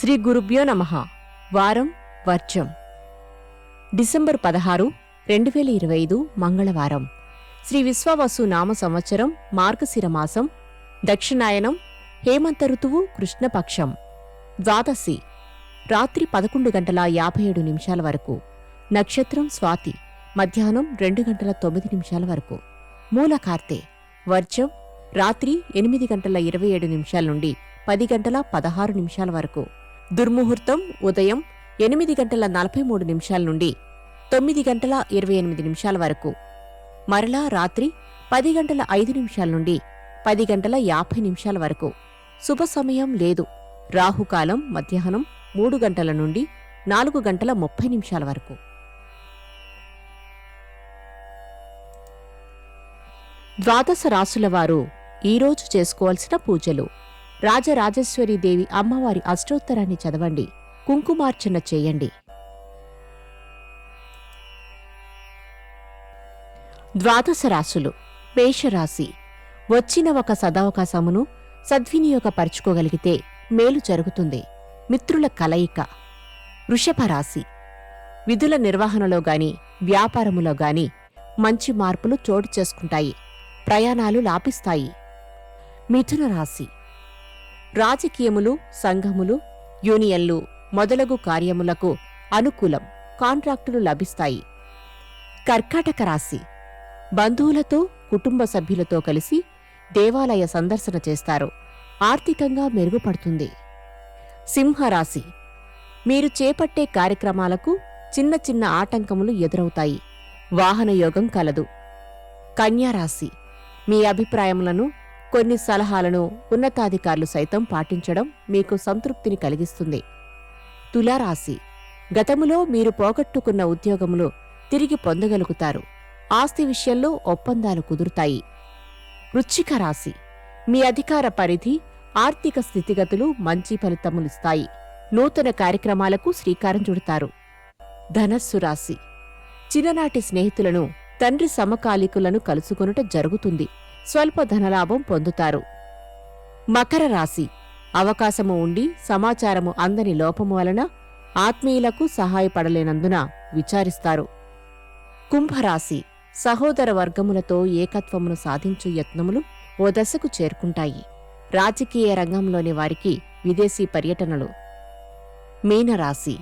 శ్రీ గురుభ్యో నమ. వారం వర్జం. డిసెంబర్ పదహారు రెండు వేల ఇరవై ఐదు మంగళవారం. శ్రీ విశ్వవసు నామ సంవత్సరం మార్గశిర మాసం దక్షిణాయనం హేమంత ఋతువు కృష్ణపక్షం. ద్వాదశి రాత్రి పదకొండు గంటల యాభై ఏడు నిమిషాల వరకు. నక్షత్రం స్వాతి మధ్యాహ్నం రెండు గంటల తొమ్మిది నిమిషాల వరకు. మూల కార్తె వర్జం రాత్రి ఎనిమిది గంటల ఇరవై ఏడు నిమిషాల నుండి పది గంటల పదహారు నిమిషాల వరకు. దుర్ముహూర్తం ఉదయం ఎనిమిది గంటల నలభై మూడు నిమిషాల నుండి తొమ్మిది గంటల ఇరవై ఎనిమిది నిమిషాల వరకు. మరలా రాత్రి పది గంటల ఐదు నిమిషాల నుండి పది గంటల యాభై నిమిషాల వరకు. శుభ సమయం లేదు. రాహుకాలం మధ్యాహ్నం మూడు గంటల నుండి నాలుగు గంటల ముప్పై నిమిషాల వరకు. ద్వాదశ రాసులవారు ఈరోజు చేసుకోవాల్సిన పూజలు. రాజరాజేశ్వరీదేవి అమ్మవారి అష్టోత్తరాన్ని చదవండి. కుంకుమార్చన చేయండి. ద్వాదశ రాశులు. మేషరాశి. వచ్చిన ఒక సదవకాశమును సద్వినియోగపరుచుకోగలిగితే మేలు జరుగుతుంది. మిత్రుల కలయిక. వృషభ రాశి. విధుల నిర్వహణలో గాని వ్యాపారములో గాని మంచి మార్పులు చోటు చేసుకుంటాయి. ప్రయాణాలు లాభిస్తాయి. మిథున రాశి. రాజకీయములు సంఘములు యూనియన్లు మొదలగు కార్యములకు అనుకూలం కాంట్రాక్టులు లభిస్తాయి. కర్కాటక రాశి బంధువులతో కుటుంబ సభ్యులతో కలిసి దేవాలయ సందర్శన చేస్తారు. ఆర్థికంగా మెరుగుపడుతుంది. సింహరాశి మీరు చేపట్టే కార్యక్రమాలకు చిన్న చిన్న ఆటంకములు ఎదురవుతాయి. వాహనయోగం కలదు. కన్యారాశి మీ అభిప్రాయములను కొన్ని సలహాలను ఉన్నతాధికారులు సైతం పాటించడం మీకు సంతృప్తిని కలిగిస్తుంది. తులారాశి. గతములో మీరు పోగొట్టుకున్న ఉద్యోగములు తిరిగి పొందగలుగుతారు. ఆస్తి విషయంలో ఒప్పందాలు కుదురుతాయి. వృచ్చిక రాశి. మీ అధికార పరిధి ఆర్థిక స్థితిగతులు మంచి ఫలితములిస్తాయి నూతన కార్యక్రమాలకు శ్రీకారం చుడతారు. ధనస్సు రాశి. చిన్ననాటి స్నేహితులను తండ్రి సమకాలీకులను కలుసుకొనుట జరుగుతుంది. స్వల్ప ధనలాభం పొందుతారు. మకర రాశి. అవకాశము ఉండి సమాచారము అందని లోపము వలన ఆత్మీయులకు సహాయపడలేనందున విచారిస్తారు. కుంభరాశి. సహోదర వర్గములతో ఏకత్వమును సాధించు యత్నములు ఓ దశకు చేరుకుంటాయి. రాజకీయ రంగంలోని వారికి విదేశీ పర్యటనలు. మీనరాశి.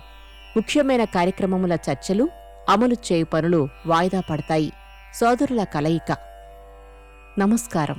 ముఖ్యమైన కార్యక్రమముల చర్చలు అమలు చేయు పనులు వాయిదా పడతాయి. సోదరుల కలయిక. నమస్కారం.